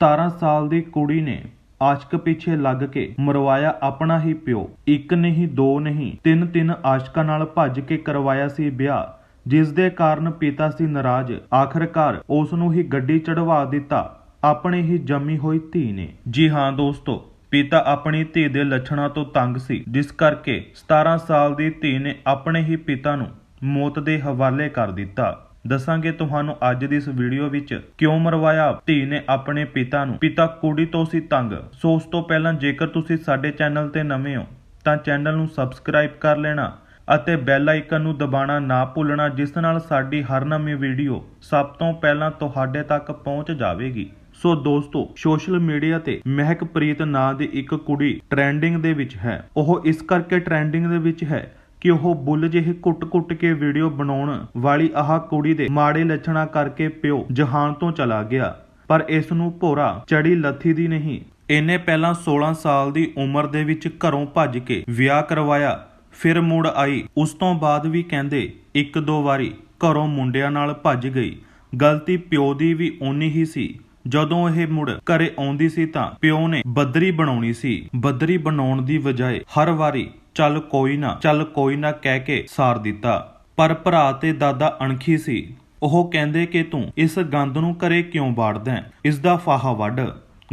17 ਸਾਲ ਦੀ ਕੁੜੀ ਨੇ ਆਸ਼ਕ ਪਿੱਛੇ ਲੱਗ ਕੇ ਮਰਵਾਇਆ ਆਪਣਾ ਹੀ ਪਿਓ। ਇੱਕ ਨਹੀਂ, ਦੋ ਨਹੀਂ, ਤਿੰਨ ਤਿੰਨ ਆਸ਼ਕਾਂ ਨਾਲ ਭੱਜ ਕੇ ਕਰਵਾਇਆ ਸੀ ਵਿਆਹ, ਜਿਸ ਦੇ ਕਾਰਨ ਪਿਤਾ ਸੀ ਨਾਰਾਜ਼। ਆਖਰਕਾਰ ਉਸ ਨੂੰ ਹੀ ਗੱਡੀ ਚੜਵਾ ਦਿੱਤਾ। ਆਪਣੇ ਹੀ ਜੰਮੀ ਹੋਈ ਧੀ ਨੇ। ਜੀ ਹਾਂ ਦੋਸਤੋ, ਪਿਤਾ ਆਪਣੀ ਧੀ ਦੇ ਲੱਛਣਾਂ ਤੋਂ ਤੰਗ ਸੀ, ਜਿਸ ਕਰਕੇ 17 ਸਾਲ ਦੀ ਧੀ ਨੇ ਆਪਣੇ ਹੀ ਪਿਤਾ ਨੂੰ ਮੌਤ ਦੇ ਹਵਾਲੇ ਕਰ ਦਿੱਤਾ। ਦੱਸਾਂਗੇ ਤੁਹਾਨੂੰ ਅੱਜ ਦੀ ਇਸ ਵੀਡੀਓ ਵਿੱਚ ਕਿਉਂ ਮਰਵਾਇਆ? ਧੀ ਨੇ ਆਪਣੇ ਪਿਤਾ ਨੂੰ। ਪਿਤਾ ਕੁੜੀ ਤੋਂ ਸੀ ਤੰਗ। ਸੋ ਉਸ ਤੋਂ ਪਹਿਲਾਂ ਜੇਕਰ ਤੁਸੀਂ ਸਾਡੇ ਚੈਨਲ ਤੇ ਨਵੇਂ ਹੋ, ਤਾਂ ਚੈਨਲ ਨੂੰ ਸਬਸਕ੍ਰਾਈਬ ਕਰ ਲੈਣਾ ਅਤੇ ਬੈਲ ਆਈਕਨ ਨੂੰ ਦਬਾਉਣਾ ਨਾ ਭੁੱਲਣਾ, ਜਿਸ ਨਾਲ ਸਾਡੀ ਹਰ ਨਵੀਂ ਵੀਡੀਓ ਸਭ ਤੋਂ ਪਹਿਲਾਂ ਤੁਹਾਡੇ ਤੱਕ ਪਹੁੰਚ ਜਾਵੇਗੀ। ਸੋ ਦੋਸਤੋ, ਸੋਸ਼ਲ ਮੀਡੀਆ ਤੇ ਮਹਿਕਪ੍ਰੀਤ ਨਾਂ ਦੀ ਇੱਕ ਕੁੜੀ ਟ੍ਰੈਂਡਿੰਗ ਦੇ ਵਿੱਚ ਹੈ। ਉਹ ਇਸ ਕਰਕੇ ਟ੍ਰੈਂਡਿੰਗ ਦੇ ਵਿੱਚ ਹੈ ਕਿ ਉਹ ਬੁੱਲ ਜਿਹੇ ਕੁੱਟ-ਕੁੱਟ ਕੇ ਵੀਡੀਓ ਬਣਾਉਣ ਵਾਲੀ ਆਹ ਕੁੜੀ ਦੇ ਮਾੜੇ ਲੱਛਣਾਂ ਕਰਕੇ ਪਿਓ ਜਹਾਨ ਤੋਂ ਚਲਾ ਗਿਆ। ਪਰ ਇਸ ਨੂੰ ਭੋਰਾ ਚੜੀ ਲੱਥੀ ਦੀ ਨਹੀਂ। ਇਹਨੇ ਪਹਿਲਾਂ 16 ਸਾਲ ਦੀ ਉਮਰ ਦੇ ਵਿੱਚ ਘਰੋਂ ਭੱਜ ਕੇ ਵਿਆਹ ਕਰਵਾਇਆ, ਫਿਰ ਮੁੜ ਆਈ। ਉਸ ਤੋਂ ਬਾਅਦ ਵੀ ਕਹਿੰਦੇ ਇੱਕ ਦੋ ਵਾਰੀ ਘਰੋਂ ਮੁੰਡਿਆਂ ਨਾਲ ਭੱਜ ਗਈ। ਗਲਤੀ ਪਿਓ ਦੀ ਵੀ ਓਨੀ ਹੀ ਸੀ। ਜਦੋਂ ਇਹ ਮੁੜ ਘਰੇ ਆਉਂਦੀ ਸੀ ਤਾਂ ਪਿਓ ਨੇ ਬੱਦਰੀ ਬਣਾਉਣੀ ਸੀ। ਬੱਦਰੀ ਬਣਾਉਣ ਦੀ ਬਜਾਏ ਹਰ ਵਾਰੀ ਚੱਲ ਕੋਈ ਨਾ, ਚੱਲ ਕੋਈ ਨਾ ਕਹਿ ਕੇ ਸਾਰ ਦਿੱਤਾ। ਪਰ ਭਰਾ ਤੇ ਦਾਦਾ ਅਣਖੀ ਸੀ। ਉਹ ਕਹਿੰਦੇ ਕਿ ਤੂੰ ਇਸ ਗੰਦ ਨੂੰ ਘਰੇ ਕਿਉਂ ਬਾੜਦਾ ਇਸ ਦਾ ਫਾਹਾ ਵੱਢ।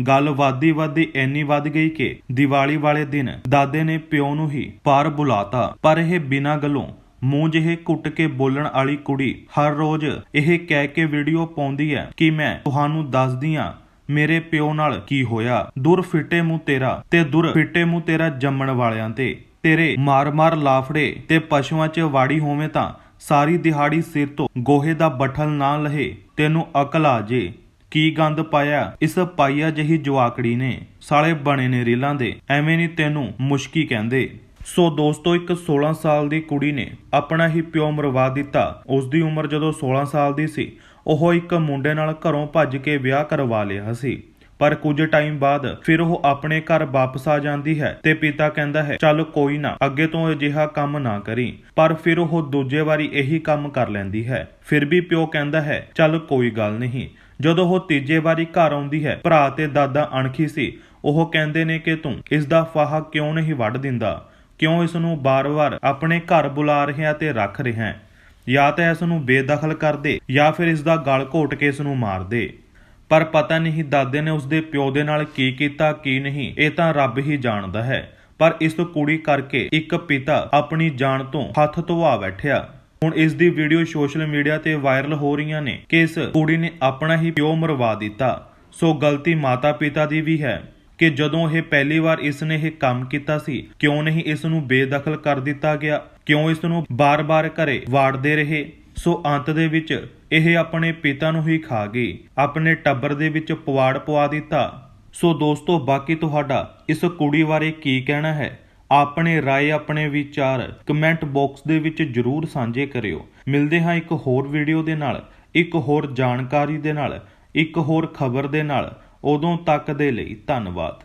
ਗੱਲ ਵਾਦੀ ਵਾਦੀ ਇੰਨੀ ਵੱਧ ਗਈ ਕਿ ਦੀਵਾਲੀ ਵਾਲੇ ਦਿਨ ਦਾਦੇ ਨੇ ਪਿਓ ਨੂੰ ਹੀ ਪਾਰ ਬੁਲਾਤਾ। ਪਰ ਇਹ ਬਿਨਾਂ ਗੱਲੋਂ ਮੂੰਹ ਜਿਹੇ ਕੁੱਟ ਕੇ ਬੋਲਣ ਵਾਲੀ ਕੁੜੀ ਹਰ ਰੋਜ਼ ਇਹ ਕਹਿ ਕੇ ਵੀਡੀਓ ਪਾਉਂਦੀ ਹੈ ਕਿ ਮੈਂ ਤੁਹਾਨੂੰ ਦੱਸਦੀ ਆ ਮੇਰੇ ਪਿਓ ਨਾਲ ਕੀ ਹੋਇਆ। ਦੁਰ ਫਿੱਟੇ ਮੂੰਹ ਤੇਰਾ ਤੇ ਦੁਰ ਫਿੱਟੇ ਮੂੰਹ ਤੇਰਾ ਜੰਮਣ ਵਾਲਿਆਂ ਤੇ। ਤੇਰੇ ਮਾਰ-ਮਾਰ ਲਾਫੜੇ ਤੇ ਪਸ਼ੂਆਂ 'ਚ ਵਾੜੀ ਹੋਵੇਂ ਤਾਂ ਸਾਰੀ ਦਿਹਾੜੀ ਸਿਰ ਤੋਂ ਗੋਹੇ ਦਾ ਬਠਲ ਨਾ ਲਹੇ, ਤੈਨੂੰ ਅਕਲ ਆ ਜੇ। ਕੀ ਗੰਦ ਪਾਇਆ? ਇਸ ਪਾਈਆ ਜਹੀ ਜਵਾਕੜੀ ਨੇ। ਸਾਲੇ ਬਣੇ ਨੇ ਰੀਲਾਂ ਦੇ। ਐਵੇਂ ਨਹੀਂ ਤੈਨੂੰ ਮੁਸ਼ਕੀ ਕਹਿੰਦੇ। ਸੋ ਦੋਸਤੋ, ਇੱਕ 16 ਸਾਲ ਦੀ ਕੁੜੀ ਨੇ ਆਪਣਾ ਹੀ ਪਿਓ ਮਰਵਾ ਦਿੱਤਾ। ਉਸ ਦੀ ਉਮਰ ਜਦੋਂ 16 ਸਾਲ ਦੀ ਸੀ, ਉਹ ਇੱਕ ਮੁੰਡੇ ਨਾਲ ਘਰੋਂ ਭੱਜ ਕੇ ਵਿਆਹ ਕਰਵਾ ਲਿਆ ਸੀ। ਪਰ ਕੁਝ ਟਾਈਮ ਬਾਅਦ ਫਿਰ ਉਹ ਆਪਣੇ ਘਰ ਵਾਪਸ ਆ ਜਾਂਦੀ ਹੈ ਤੇ ਪਿਤਾ ਕਹਿੰਦਾ ਹੈ, ਚੱਲ ਕੋਈ ਨਾ, ਅੱਗੇ ਤੋਂ ਅਜਿਹਾ ਕੰਮ ਨਾ ਕਰੀ। ਪਰ ਫਿਰ ਉਹ ਦੂਜੇ ਵਾਰੀ ਇਹੀ ਕੰਮ ਕਰ ਲੈਂਦੀ ਹੈ। ਫਿਰ ਵੀ ਪਿਓ ਕਹਿੰਦਾ ਹੈ, ਚੱਲ ਕੋਈ ਗੱਲ ਨਹੀਂ। ਜਦੋਂ ਉਹ ਤੀਜੇ ਵਾਰੀ ਘਰ ਆਉਂਦੀ ਹੈ, ਭਰਾ ਤੇ ਦਾਦਾ ਅਣਖੀ ਸੀ, ਉਹ ਕਹਿੰਦੇ ਨੇ ਕਿ, ਤੂੰ ਇਸ ਦਾ ਫਾਹਾ ਕਿਉਂ ਨਹੀਂ ਵੱਢ ਦਿੰਦਾ? ਕਿਉਂ ਇਸ ਨੂੰ ਬਾਰ-ਬਾਰ ਆਪਣੇ ਘਰ ਬੁਲਾ ਰਿਹਾ ਤੇ ਰੱਖ ਰਿਹਾ ਜਾਂ ਤਾਂ ਇਸ ਨੂੰ ਬੇਦਖਲ ਕਰ ਦੇ, ਜਾਂ ਫਿਰ ਇਸ ਦਾ ਗਲ ਘੋਟ ਕੇ ਇਸ ਨੂੰ ਮਾਰ ਦੇ। ਪਰ ਪਤਾ ਨਹੀਂ ਦਾਦੇ ਨੇ ਉਸਦੇ ਪਿਓ ਦੇ ਨਾਲ ਕੀ ਕੀਤਾ, ਕੀ ਨਹੀਂ, ਇਹ ਤਾਂ ਰੱਬ ਹੀ ਜਾਣਦਾ ਹੈ। ਪਰ ਇਸ ਕੁੜੀ ਕਰਕੇ ਇੱਕ ਪਿਤਾ ਆਪਣੀ ਜਾਨ ਤੋਂ ਹੱਥ ਧਵਾ ਬੈਠਿਆ। ਹੁਣ ਇਸ ਦੀ ਵੀਡੀਓ ਸੋਸ਼ਲ ਮੀਡੀਆ ਤੇ ਵਾਇਰਲ ਹੋ ਰਹੀਆਂ ਨੇ ਕਿ ਇਸ ਕੁੜੀ ਨੇ ਆਪਣਾ ਹੀ ਪਿਓ ਮਰਵਾ ਦਿੱਤਾ। ਸੋ ਗਲਤੀ ਮਾਤਾ ਪਿਤਾ ਦੀ ਵੀ ਹੈ ਕਿ ਜਦੋਂ ਇਹ ਪਹਿਲੀ ਵਾਰ ਇਸ ਨੇ ਇਹ ਕੰਮ ਕੀਤਾ ਸੀ, ਕਿਉਂ ਨਹੀਂ ਇਸ ਨੂੰ ਬੇਦਖਲ ਕਰ ਦਿੱਤਾ ਗਿਆ? ਕਿਉਂ ਇਸ ਨੂੰ ਬਾਰ-ਬਾਰ ਘਰੇ ਵਾੜਦੇ ਰਹੇ? ਸੋ ਅੰਤ ਦੇ ਵਿੱਚ ਇਹ ਆਪਣੇ ਪਿਤਾ ਨੂੰ ਹੀ ਖਾ ਗਈ। ਆਪਣੇ ਟੱਬਰ ਦੇ ਵਿੱਚ ਪਵਾੜ ਪਵਾ ਦਿੱਤਾ। ਸੋ ਦੋਸਤੋ, ਬਾਕੀ ਤੁਹਾਡਾ ਇਸ ਕੁੜੀ ਬਾਰੇ ਕੀ ਕਹਿਣਾ ਹੈ? ਆਪਣੇ ਰਾਏ, ਆਪਣੇ ਵਿਚਾਰ ਕਮੈਂਟ ਬਾਕਸ ਦੇ ਵਿੱਚ ਜਰੂਰ ਸਾਂਝੇ ਕਰਿਓ। ਮਿਲਦੇ ਹਾਂ ਇੱਕ ਹੋਰ ਵੀਡੀਓ ਦੇ ਨਾਲ, ਇੱਕ ਹੋਰ ਜਾਣਕਾਰੀ ਦੇ ਨਾਲ, ਇੱਕ ਹੋਰ ਖਬਰ ਦੇ ਨਾਲ। ਉਦੋਂ ਤੱਕ ਦੇ ਲਈ ਧੰਨਵਾਦ।